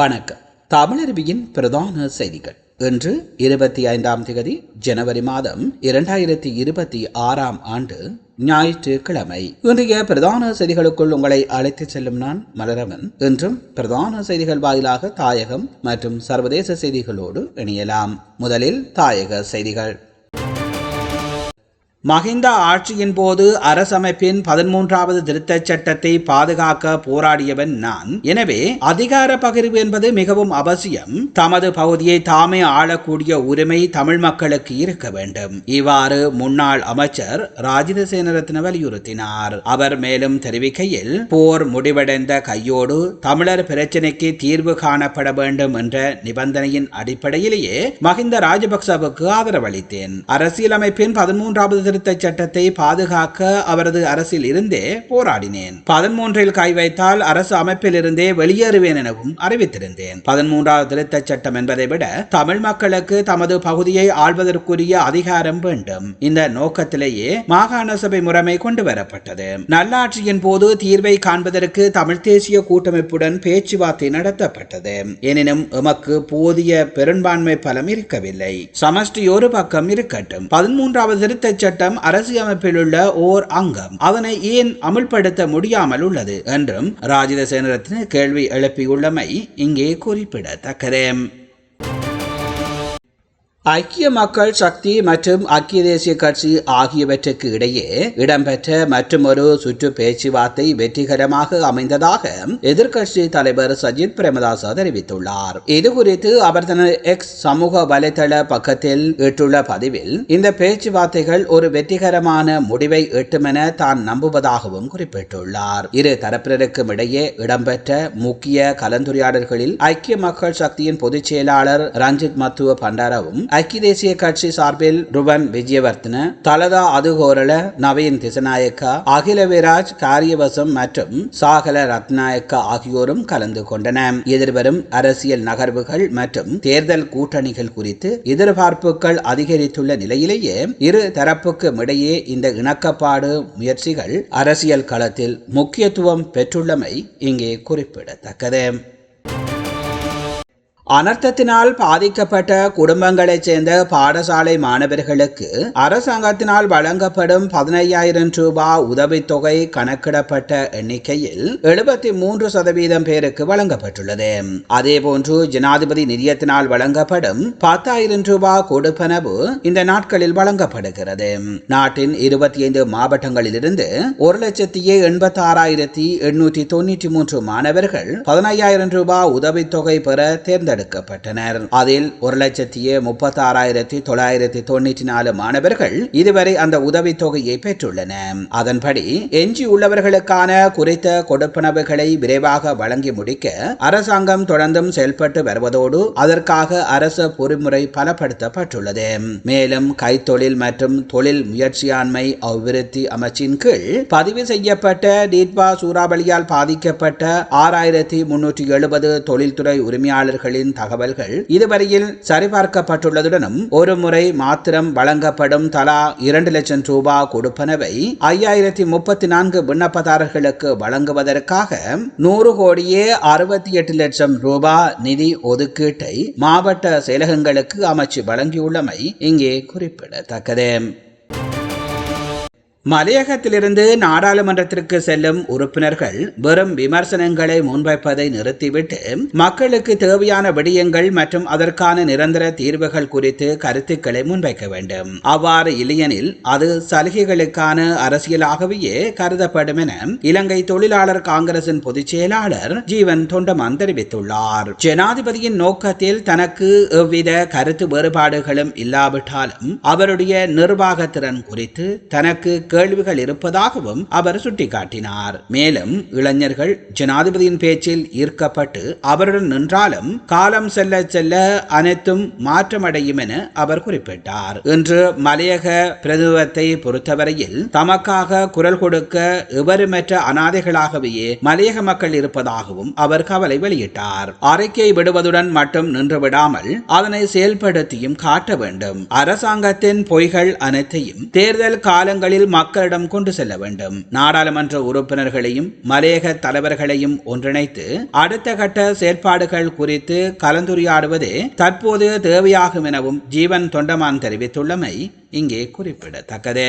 வணக்கம். தமிழருவியின் பிரதான செய்திகள். இன்று இருபத்தி ஐந்தாம் தேதி ஜனவரி மாதம் இரண்டாயிரத்தி இருபத்தி ஆறாம் ஆண்டு ஞாயிற்றுக்கிழமை. இன்றைய பிரதான செய்திகளுக்குள் உங்களை அழைத்துச் செல்லும் நான் மலரவன். இன்றும் பிரதான செய்திகள் வாயிலாக தாயகம் மற்றும் சர்வதேச செய்திகளோடு இணையலாம். முதலில் தாயக செய்திகள். மஹிந்தா ஆட்சியின் போது அரசமைப்பின் பதிமூன்றாவது திருத்தச் சட்டத்தை பாதுகாக்க போராடியவன் நான். எனவே அதிகார பகிர்வு என்பது மிகவும் அவசியம். தமது பகுதியை தாமே ஆளக்கூடிய உரிமை தமிழ் மக்களுக்கு இருக்க வேண்டும். இவ்வாறு முன்னாள் அமைச்சர் ராஜித சேனரத்ன வலியுறுத்தினார். அவர் மேலும் தெரிவிக்கையில் போர் முடிவடைந்த கையோடு தமிழர் பிரச்சினைக்கு தீர்வு காணப்பட வேண்டும் என்ற நிபந்தனையின் அடிப்படையிலேயே மஹிந்த ராஜபக்சவுக்கு ஆதரவளித்தேன். அரசியலமைப்பின் பதிமூன்றாவது சீர்திருத்த சட்டத்தை பாதுகாக்க அவரது அரசில் இருந்தே போராடினேன். பதிமூன்றில் கை வைத்தால் அரசு அமைப்பில் இருந்தே வெளியேறுவேன் எனவும் அறிவித்திருந்தேன். பதிமூன்றாவது திருத்த சட்டம் என்பதை விட தமிழ் மக்களுக்கு தமது பகுதியை ஆள்வதற்குரிய அதிகாரம் வேண்டும். இந்த நோக்கத்திலேயே மாகாண சபை முறைமை கொண்டு வரப்பட்டது. நல்லாட்சியின் போது தீர்வை காண்பதற்கு தமிழ் தேசிய கூட்டமைப்புடன் பேச்சுவார்த்தை நடத்தப்பட்டது. எனினும் எமக்கு போதிய பெரும்பான்மை பலம் இருக்கவில்லை. சமஷ்டி ஒரு பக்கம் இருக்கட்டும். பதிமூன்றாவது திருத்தச் சட்டம் அரசியலமைப்பில் உள்ள ஓர் அங்கம். அதனை ஏன் அமுல்படுத்த முடியாமல் உள்ளது என்றும் ராஜித சேனரத்தின் கேள்வி எழுப்பியுள்ளமை இங்கே குறிப்பிடத்தக்கது. ஐக்கிய மக்கள் சக்தி மற்றும் ஐக்கிய தேசிய கட்சி ஆகியவற்றுக்கு இடையே இடம்பெற்ற மற்றொரு சுற்று பேச்சுவார்த்தை வெற்றிகரமாக அமைந்ததாக எதிர்க்கட்சி தலைவர் சஜித் பிரேமதாச தெரிவித்துள்ளார். இது குறித்து அவர் தனது எக்ஸ் சமூக வலைதள பக்கத்தில் இட்டுள்ள பதிவில் இந்த பேச்சுவார்த்தைகள் ஒரு வெற்றிகரமான முடிவை எட்டுமென தான் நம்புவதாகவும் குறிப்பிட்டுள்ளார். இரு தரப்பினருக்கும் இடையே இடம்பெற்ற முக்கிய கலந்துரையாடல்களில் ஐக்கிய மக்கள் சக்தியின் பொதுச் செயலாளர் ரஞ்சித் மத்துவ பண்டாரவும் ஐக்கிய தேசிய கட்சி சார்பில் ருபன் விஜயவர்த்தன தலதா அதுகோரல நவீன் திசநாயக்கா அகிலவிராஜ் காரியவசம் மற்றும் சாகல ரத்நாயக்கா ஆகியோரும் கலந்து கொண்டன எதிர்வரும் அரசியல் நகர்வுகள் மற்றும் தேர்தல் கூட்டணிகள் குறித்து எதிர்பார்ப்புகள் அதிகரித்துள்ள நிலையிலேயே இரு தரப்புக்கும் இடையே இந்த இணக்கப்பாடு முயற்சிகள் அரசியல் களத்தில் முக்கியத்துவம் பெற்றுள்ளமை இங்கே குறிப்பிடத்தக்கது. அனர்த்தத்தினால் பாதிக்கப்பட்ட குடும்பங்களைச் சேர்ந்த பாடசாலை மாணவர்களுக்கு அரசாங்கத்தினால் வழங்கப்படும் பதினையாயிரம் ரூபாய் உதவித்தொகை கணக்கிடப்பட்ட எண்ணிக்கையில் எழுபத்தி மூன்று சதவீதம் பேருக்கு வழங்கப்பட்டுள்ளது. அதேபோன்று ஜனாதிபதி நிதியத்தினால் வழங்கப்படும் பத்தாயிரம் ரூபாய் கொடுப்பனவு இந்த நாட்களில் வழங்கப்படுகிறது. நாட்டின் இருபத்தி ஐந்து மாவட்டங்களிலிருந்து ஒரு லட்சத்தி எண்பத்தி ஆறாயிரத்தி எண்ணூற்றி தொன்னூற்றி மூன்று மாணவர்கள் பதினையாயிரம் ரூபாய் உதவித்தொகை பெற தேர்ந்தெடுத்தார் தேர்ந்தெடுக்கப்பட்டனர். அதில் ஒரு லட்சத்தி முப்பத்தி ஆறாயிரத்தி தொள்ளாயிரத்தி தொண்ணூற்றி நாலு மாணவர்கள் இதுவரை அந்த உதவித்தொகையை பெற்றுள்ளனர் அதன்படி எஞ்சியுள்ளவர்களுக்கான குறித்த கொடுப்பனவுகளை விரைவாக வழங்கி முடிக்க அரசாங்கம் தொடர்ந்தும் செயல்பட்டு வருவதோடு அதற்காக அரசு பொறிமுறை பலப்படுத்தப்பட்டுள்ளது. மேலும் கைத்தொழில் மற்றும் தொழில் முயற்சியாண்மை அபிவிருத்தி அமைச்சின் கீழ் பதிவு செய்யப்பட்ட டீட்பா சூறாவளியால் பாதிக்கப்பட்ட ஆறாயிரத்தி முன்னூற்றி எழுபது தொழில்துறை உரிமையாளர்களின் தகவல்கள் இதுவரையில் சரிபார்க்கப்பட்டுள்ளதுடனும் ஒரு முறை மாத்திரம் வழங்கப்படும் தலா இரண்டு லட்சம் ரூபாய் கொடுப்பனவை ஐயாயிரத்தி முப்பத்தி நான்கு விண்ணப்பதாரர்களுக்கு வழங்குவதற்காக நூறு கோடியே அறுபத்தி எட்டு லட்சம் ரூபாய் நிதி ஒதுக்கீட்டை மாவட்ட செயலகங்களுக்கு அமைச்சு வழங்கியுள்ளமை இங்கே குறிப்பிடத்தக்கது. மலையகத்திலிருந்து நாடாளுமன்றத்திற்கு செல்லும் உறுப்பினர்கள் வெறும் விமர்சனங்களை முன்வைப்பதை நிறுத்திவிட்டு மக்களுக்கு தேவையான விடயங்கள் மற்றும் அதற்கான நிரந்தர தீர்வுகள் குறித்து கருத்துக்களை முன்வைக்க வேண்டும். அவ்வாறு இல்லையெனில் அது சலுகைகளுக்கான அரசியலாகவே கருதப்படும் என இலங்கை தொழிலாளர் காங்கிரசின் பொதுச் செயலாளர் ஜீவன் தொண்டமான் தெரிவித்துள்ளார். ஜனாதிபதியின் நோக்கத்தில் தனக்கு எவ்வித கருத்து வேறுபாடுகளும் இல்லாவிட்டாலும் அவருடைய நிர்வாகத்திறன் குறித்து தனக்கு கேள்விகள் இருப்பதாகவும் அவர் சுட்டிக்காட்டினார். மேலும் இளைஞர்கள் ஜனாதிபதியின் பேச்சில் ஈர்க்கப்பட்டு அவருடன் நின்றாலும் காலம் செல்ல செல்ல அனைத்தும் மாற்றமடையும் என அவர் குறிப்பிட்டார். இன்று மலையக பிரதிநிதித்துவத்தை பொறுத்தவரையில் தமக்காக குரல் கொடுக்க எவருமற்ற அனாதைகளாகவே மலையக மக்கள் இருப்பதாகவும் அவர் கவலை வெளியிட்டார். அறிக்கை விடுவதுடன் மட்டும் நின்று விடாமல் அதனை செயல்படுத்தியும் காட்ட வேண்டும். அரசாங்கத்தின் பொய்கள் அனைத்தையும் தேர்தல் காலங்களில் மக்களிடம் கொண்டு செல்ல வேண்டும். நாடாளுமன்ற உறுப்பினர்களையும் மலையக தலைவர்களையும் ஒன்றிணைத்து அடுத்த கட்ட செயற்பாடுகள் குறித்து கலந்துரையாடுவதே தற்போது தேவையாகும் எனவும் ஜீவன் தொண்டமான் தெரிவித்துள்ளமை இங்கே குறிப்பிடத்தக்கது.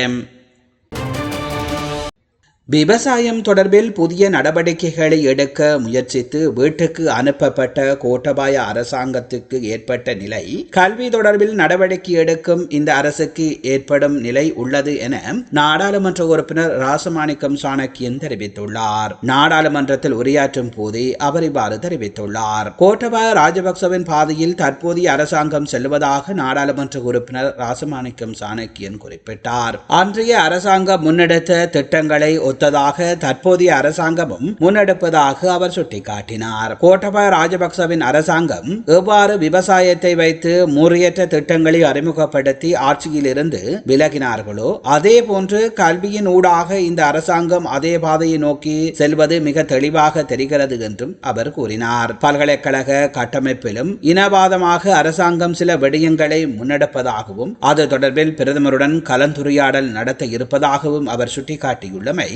விவசாயம் தொடர்பில் புதிய நடவடிக்கைகளை எடுக்க முயற்சித்து வீட்டுக்கு அனுப்பப்பட்ட கோட்டபாய அரசாங்கத்துக்கு ஏற்பட்ட நிலை கல்வி தொடர்பில் நடவடிக்கை எடுக்கும் இந்த அரசுக்கு ஏற்படும் நிலை உள்ளது என நாடாளுமன்ற உறுப்பினர் ராசமாணிக்கம் சாணக்கியன் தெரிவித்துள்ளார். நாடாளுமன்றத்தில் உரையாற்றும் போதே அவர் இவ்வாறு தெரிவித்துள்ளார். கோட்டபாய ராஜபக்சவின் பாதையில் தற்போதைய அரசாங்கம் செல்வதாக நாடாளுமன்ற உறுப்பினர் ராசமாணிக்கம் சாணக்கியன் குறிப்பிட்டார். அன்றைய அரசாங்கம் முன்னெடுத்த திட்டங்களை ஒத்ததாக தற்போதைய அரசாங்கமும் முன்னெடுப்பதாக அவர் சுட்டிக்காட்டினார். கோட்டபாய ராஜபக்சவின் அரசாங்கம் எவ்வாறு விவசாயத்தை வைத்து முறையற்ற திட்டங்களை அறிமுகப்படுத்தி ஆட்சியில் இருந்து விலகினார்களோ அதே போன்று கல்வியின் ஊடாக இந்த அரசாங்கம் அதே பாதையை நோக்கி செல்வது மிக தெளிவாக தெரிகிறது என்றும் அவர் கூறினார். பல்கலைக்கழக கட்டமைப்பிலும் இனவாதமாக அரசாங்கம் சில விடயங்களை முன்னெடுப்பதாகவும் அது தொடர்பில் பிரதமருடன் கலந்துரையாடல் நடத்த இருப்பதாகவும் அவர் சுட்டிக்காட்டியுள்ளமை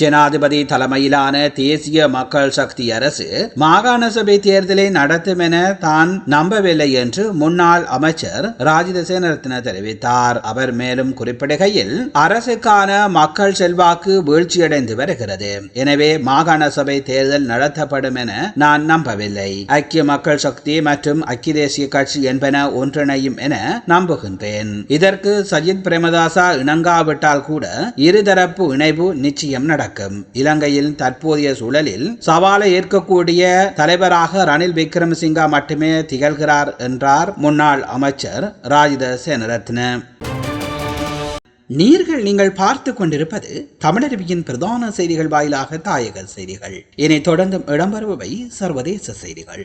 ஜனாதிபதி தலைமையிலான தேசிய மக்கள் சக்தி அரசு மாகாண சபை தேர்தலை நடத்தும் என தான் நம்பவில்லை என்று முன்னாள் அமைச்சர் ராஜித சேனரத்ன தெரிவித்தார். அவர் மேலும் குறிப்பிடுகையில் அரசுக்கான மக்கள் செல்வாக்கு வீழ்ச்சியடைந்து வருகிறது. எனவே மாகாண சபை தேர்தல் நடத்தப்படும் என நான் நம்பவில்லை. ஐக்கிய மக்கள் சக்தி மற்றும் ஐக்கிய தேசிய கட்சி என்பன ஒன்றிணையும் என நம்புகின்றேன். இதற்கு சஜித் பிரேமதாசா இணங்காவிட்டால் கூட இருதரப்பு இணைவு நிச்சயம் நடக்கும் நடக்கும் இலங்கையில் தற்போதைய சூழலில் சவாலை ஏற்கக்கூடிய தலைவராக ரணில் விக்ரமசிங்கா மட்டுமே திகழ்கிறார் என்றார் முன்னாள் அமைச்சர் ராஜித சேனரத்ன. நீர்கள் நீங்கள் பார்த்து கொண்டிருப்பது தமிழருவியின் பிரதான செய்திகள் வாயிலாக தாயக செய்திகள். இனி தொடர்ந்தும் இடம்பெறுபவை சர்வதேச செய்திகள்.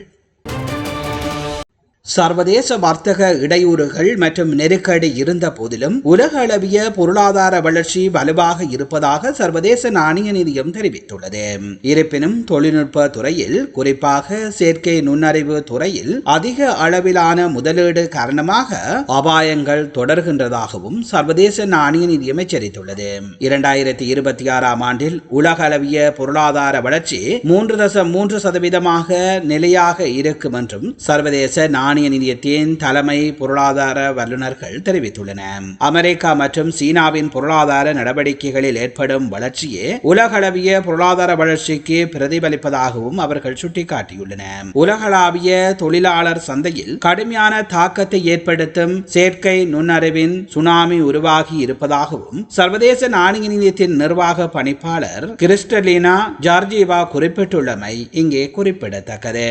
சர்வதேச வர்த்தக இடையூறுகள் மற்றும் நெருக்கடி இருந்த போதிலும் உலக அளவிய பொருளாதார வளர்ச்சி வலுவாக இருப்பதாக சர்வதேச நாணய நிதியம் தெரிவித்துள்ளது. இருப்பினும் தொழில்நுட்ப துறையில் குறிப்பாக செயற்கை நுண்ணறிவு துறையில் அதிக அளவிலான முதலீடு காரணமாக அபாயங்கள் தொடர்கின்றதாகவும் சர்வதேச நாணய நிதியம் எச்சரித்துள்ளது. இரண்டாயிரத்தி இருபத்தி ஆறாம் ஆண்டில் உலக அளவிய பொருளாதார வளர்ச்சி மூன்று தசம் மூன்று சதவீதமாக நிலையாக இருக்கும் என்றும் சர்வதேச நாணய மானிய நிதியத்தின் தலைமை பொருளாதார வல்லுநர்கள் தெரிவித்துள்ளனர். அமெரிக்கா மற்றும் சீனாவின் பொருளாதார நடவடிக்கைகளில் ஏற்படும் வளர்ச்சியே உலகளவிய பொருளாதார வளர்ச்சிக்கு பிரதிபலிப்பதாகவும் அவர்கள் சுட்டிக்காட்டியுள்ளனர். உலகளாவிய தொழிலாளர் சந்தையில் கடுமையான தாக்கத்தை ஏற்படுத்தும் செயற்கை நுண்ணறிவின் சுனாமி உருவாகி இருப்பதாகவும் சர்வதேச நாணய நிதியத்தின் நிர்வாக பணிப்பாளர் கிறிஸ்டலினா ஜார்ஜிவா குறிப்பிட்டுள்ளமை இங்கே குறிப்பிடத்தக்கது.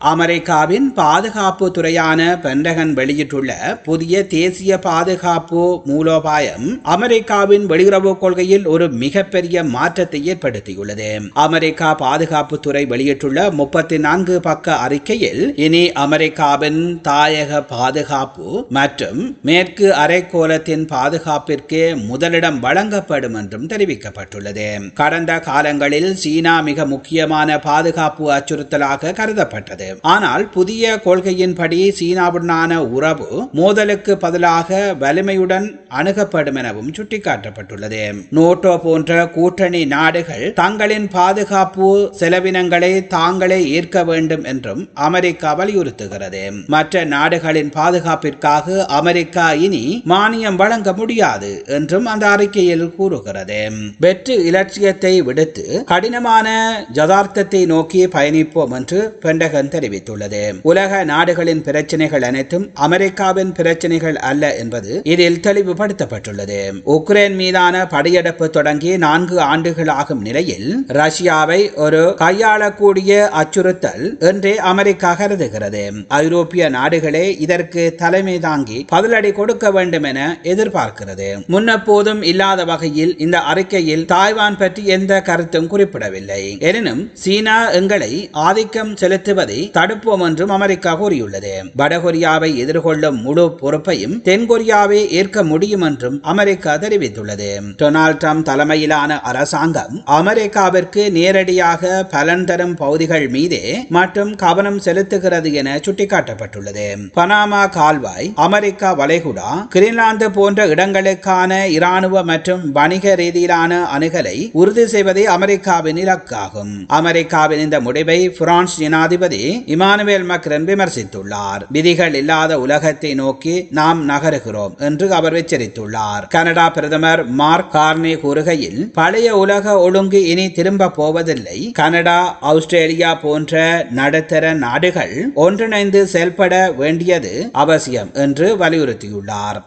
அமெரிக்காவின் பாதுகாப்பு துறையான பென்டகன் வெளியிட்டுள்ள புதிய தேசிய பாதுகாப்பு மூலோபாயம் அமெரிக்காவின் வெளியுறவு கொள்கையில் ஒரு மிகப்பெரிய மாற்றத்தை ஏற்படுத்தியுள்ளது. அமெரிக்கா பாதுகாப்பு துறை வெளியிட்டுள்ள முப்பத்தி நான்கு பக்க அறிக்கையில் இனி அமெரிக்காவின் தாயக பாதுகாப்பு மற்றும் மேற்கு அரைக்கோளத்தின் பாதுகாப்பிற்கு முதலிடம் வழங்கப்படும் என்றும் தெரிவிக்கப்பட்டுள்ளது. கடந்த காலங்களில் சீனா மிக முக்கியமான பாதுகாப்பு அச்சுறுத்தலாக கருதப்பட்டது. ஆனால் புதிய கொள்கையின்படி சீனாவுடனான உறவு மோதலுக்கு பதிலாக வலிமையுடன் அணுகப்படும் எனவும் சுட்டிக்காட்டப்பட்டுள்ளது. நோட்டோ போன்ற கூட்டணி நாடுகள் தங்களின் பாதுகாப்பு செலவினங்களை தாங்களே ஈர்க்க வேண்டும் என்றும் அமெரிக்கா வலியுறுத்துகிறது. மற்ற நாடுகளின் பாதுகாப்பிற்காக அமெரிக்கா இனி மானியம் வழங்க முடியாது என்றும் அந்த அறிக்கையில் கூறுகிறது. வெற்று இலட்சியத்தை விடுத்து கடினமான ஜதார்த்தத்தை நோக்கி பயணிப்போம் என்று பெண்டகன் தெரிவித்துள்ளது. உலக நாடுகளின் பிரச்சனைகள் அனைத்தும் அமெரிக்காவின் பிரச்சனைகள் அல்ல என்பது இதில் தெளிவுபடுத்தப்பட்டுள்ளது. உக்ரைன் மீதான படையெடுப்பு தொடங்கி நான்கு ஆண்டுகள் ஆகும் நிலையில் ரஷ்யாவை ஒரு கையாளக்கூடிய அச்சுறுத்தல் என்றே அமெரிக்கா கருதுகிறது. ஐரோப்பிய நாடுகளே இதற்கு தலைமை தாங்கி பதிலடி கொடுக்க வேண்டும் என எதிர்பார்க்கிறது. முன்னெப்போதும் இல்லாத வகையில் இந்த அறிக்கையில் தாய்வான் பற்றி எந்த கருத்தும் குறிப்பிடவில்லை. எனினும் சீனா எங்களை ஆதிக்கம் செலுத்துவதை தடுப்போம் என்றும் அமெரிக்கா கூறியுள்ளது. வடகொரியாவை எதிர்கொள்ளும் முழு பொறுப்பையும் தென்கொரியாவே ஏற்க முடியும் என்றும் அமெரிக்கா தெரிவித்துள்ளது. டொனால்ட் ட்ரம்ப் தலைமையிலான அரசாங்கம் அமெரிக்காவிற்கு நேரடியாக பலன் தரும் பகுதிகள் மீதே மற்றும் கவனம் செலுத்துகிறது என சுட்டிக்காட்டப்பட்டுள்ளது. பனாமா கால்வாய் அமெரிக்கா வளைகுடா கிரீன்லாந்து போன்ற இடங்களுக்கான இராணுவ மற்றும் வணிக ரீதியிலான அணுகலை உறுதி செய்வதே அமெரிக்காவின் இலக்காகும். அமெரிக்காவின் இந்த முடிவை பிரான்ஸ் ஜனாதிபதி இமானுவேல் மக்ரன் விமர்சித்துள்ளார். விதிகள் இல்லாத உலகத்தை நோக்கி நாம் நகருகிறோம் என்று அவர் எச்சரித்துள்ளார். கனடா பிரதமர் மார்க் கார்னே கூறுகையில் பழைய உலக ஒழுங்கு இனி திரும்ப போவதில்லை. கனடா ஆஸ்திரேலியா போன்ற நடுத்தர நாடுகள் ஒன்றிணைந்து செயல்பட வேண்டியது அவசியம் என்று வலியுறுத்தியுள்ளார்.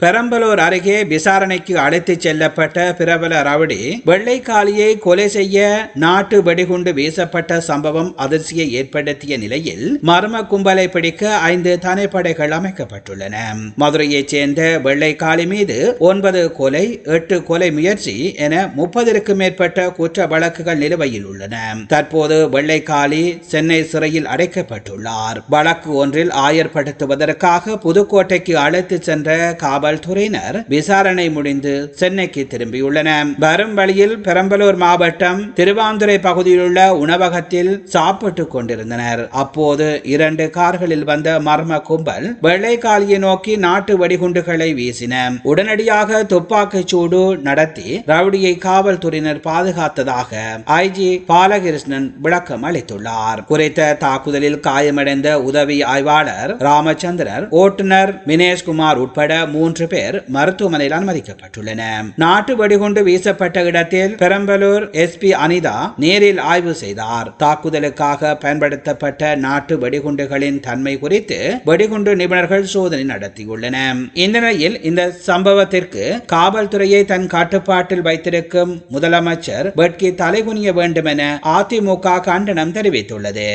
பெரம்பலூர் அருகே விசாரணைக்கு அழைத்துச் செல்லப்பட்ட பிரபல ரவுடி வெள்ளைக்காலியை கொலை செய்ய நாட்டு வெடிகுண்டு வீசப்பட்ட சம்பவம் அதிர்ச்சியை ஏற்படுத்திய நிலையில் மர்ம கும்பலை பிடிக்க ஐந்து தனிப்படைகள் அமைக்கப்பட்டுள்ளன. மதுரையைச் சேர்ந்த வெள்ளைக்காளி மீது ஒன்பது கொலை எட்டு கொலை முயற்சி என முப்பதற்கும் மேற்பட்ட குற்ற வழக்குகள் நிலுவையில் உள்ளன. தற்போது வெள்ளைக்காளி சென்னை சிறையில் அடைக்கப்பட்டுள்ளார். வழக்கு ஒன்றில் ஆயர்படுத்துவதற்காக புதுக்கோட்டைக்கு அழைத்துச் சென்ற காவல் காவல்துறையினர் விசாரணை முடிந்து சென்னைக்கு திரும்பியுள்ளனர். வரும் வழியில் பெரம்பலூர் மாவட்டம் திருவாந்துரை பகுதியில் உள்ள உணவகத்தில் சாப்பிட்டுக் கொண்டிருந்தனர். அப்போது இரண்டு கார்களில் வந்த மர்ம கும்பல் வெள்ளைக்காலியை நோக்கி நாட்டு வெடிகுண்டுகளை வீசின. உடனடியாக துப்பாக்கிச் சூடு நடத்தி ரவுடியை காவல்துறையினர் பாதுகாத்ததாக ஐஜி பாலகிருஷ்ணன் விளக்கம் அளித்துள்ளார். குறித்த தாக்குதலில் காயமடைந்த உதவி ஆய்வாளர் ராமச்சந்திரர் ஓட்டுநர் வினேஷ்குமார் உட்பட மூன்று மூன்று பேர் மருத்துவமனையில் அனுமதிக்கப்பட்டுள்ளனர் நாட்டு வெடிகுண்டு வீசப்பட்ட இடத்தில் பெரம்பலூர் எஸ்பி அனிதா நேரில் ஆய்வு செய்தார். தாக்குதலுக்காக பயன்படுத்தப்பட்ட நாட்டு வெடிகுண்டுகளின் தன்மை குறித்து வெடிகுண்டு நிபுணர்கள் சோதனை நடத்தியுள்ளனர் இந்த நிலையில் இந்த சம்பவத்திற்கு காவல்துறையை தன் கட்டுப்பாட்டில் வைத்திருக்கும் முதலமைச்சர் பட்கி தலைகுனிய வேண்டும் என அதிமுக கண்டனம் தெரிவித்துள்ளது.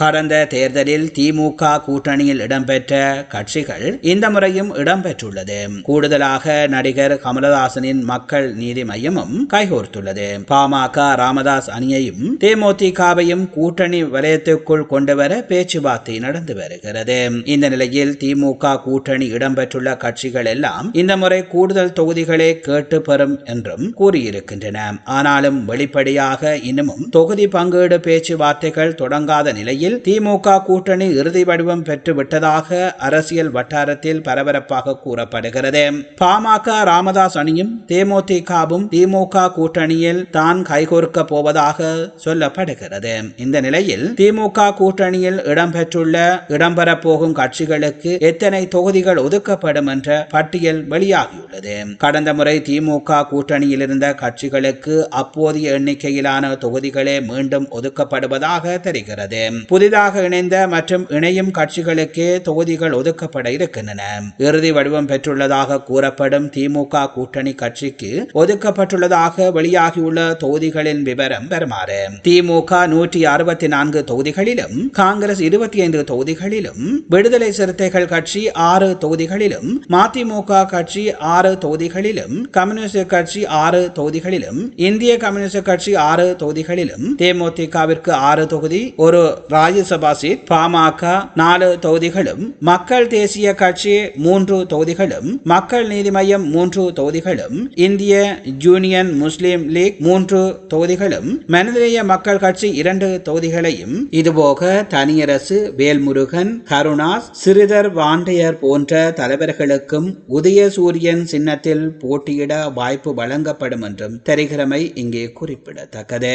கடந்த தேர்தலில் திமுக கூட்டணியில் இடம்பெற்ற கட்சிகள் இந்த முறையும் இடம்பெற்றுள்ளது. கூடுதலாக நடிகர் கமலஹாசனின் மக்கள் நீதி மையமும் கைகோர்த்துள்ளது. பாமக ராமதாஸ் அணியையும் தேமுதிகவையும் கூட்டணி வலயத்துக்குள் கொண்டுவர பேச்சுவார்த்தை நடந்து வருகிறது. இந்த நிலையில் திமுக கூட்டணி இடம்பெற்றுள்ள கட்சிகள் எல்லாம் இந்த முறை கூடுதல் தொகுதிகளை கேட்டு பெறும் என்றும் கூறியிருக்கின்றன. ஆனாலும் வெளிப்படையாக இன்னமும் தொகுதி பங்கீடு பேச்சுவார்த்தைகள் தொடங்காத நிலையில் நிலையில் திமுக கூட்டணி இறுதி வடிவம் பெற்று விட்டதாக அரசியல் வட்டாரத்தில் பரபரப்பாக கூறப்படுகிறது. பாமக ராமதாஸ் அணியும் தேமுதிகவும் திமுக கூட்டணியில் தான் கைகோர்க்க போவதாக சொல்லப்படுகிறது. இந்த நிலையில் திமுக கூட்டணியில் இடம்பெற்றுள்ள இடம்பெறப் போகும் கட்சிகளுக்கு எத்தனை தொகுதிகள் ஒதுக்கப்படும் என்ற பட்டியல் வெளியாகியுள்ளது. கடந்த முறை திமுக கூட்டணியில் இருந்த கட்சிகளுக்கு அப்போதைய எண்ணிக்கையிலான தொகுதிகளே மீண்டும் ஒதுக்கப்படுவதாக தெரிகிறது. புதிதாக இணைந்த மற்றும் இணையும் கட்சிகளுக்கே தொகுதிகள் ஒதுக்கப்பட இருக்கின்றன. இறுதி வடிவம் பெற்றுள்ளதாக கூறப்படும் திமுக கூட்டணி கட்சிக்கு ஒதுக்கப்பட்டுள்ளதாக வெளியாகியுள்ள தொகுதிகளின் விவரம் பெறுமாறு திமுக நூற்றி அறுபத்தி நான்கு தொகுதிகளிலும் காங்கிரஸ் இருபத்தி ஐந்து தொகுதிகளிலும் விடுதலை சிறுத்தைகள் கட்சி ஆறு தொகுதிகளிலும் மதிமுக கட்சி ஆறு தொகுதிகளிலும் கம்யூனிஸ்ட் கட்சி ஆறு தொகுதிகளிலும் இந்திய கம்யூனிஸ்ட் கட்சி ஆறு தொகுதிகளிலும் தேமுதிகவிற்கு ஆறு தொகுதி ஒரு ராஜ்யசபா சீட் பாமக நாலு தொகுதிகளும் மக்கள் தேசிய கட்சி மூன்று தொகுதிகளும் மக்கள் நீதி மையம் மூன்று தொகுதிகளும் இந்திய யூனியன் முஸ்லிம் லீக் மூன்று தொகுதிகளும் மனிதநேய மக்கள் கட்சி இரண்டு தொகுதிகளையும் இதுபோக தனியரசு வேல்முருகன் கருணாஸ் சிறிதர் வாண்டையர் போன்ற தலைவர்களுக்கும் உதயசூரியன் சின்னத்தில் போட்டியிட வாய்ப்பு வழங்கப்படும் என்றும் தெரிகிறமை இங்கே குறிப்பிடத்தக்கது.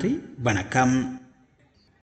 நன்றி வணக்கம்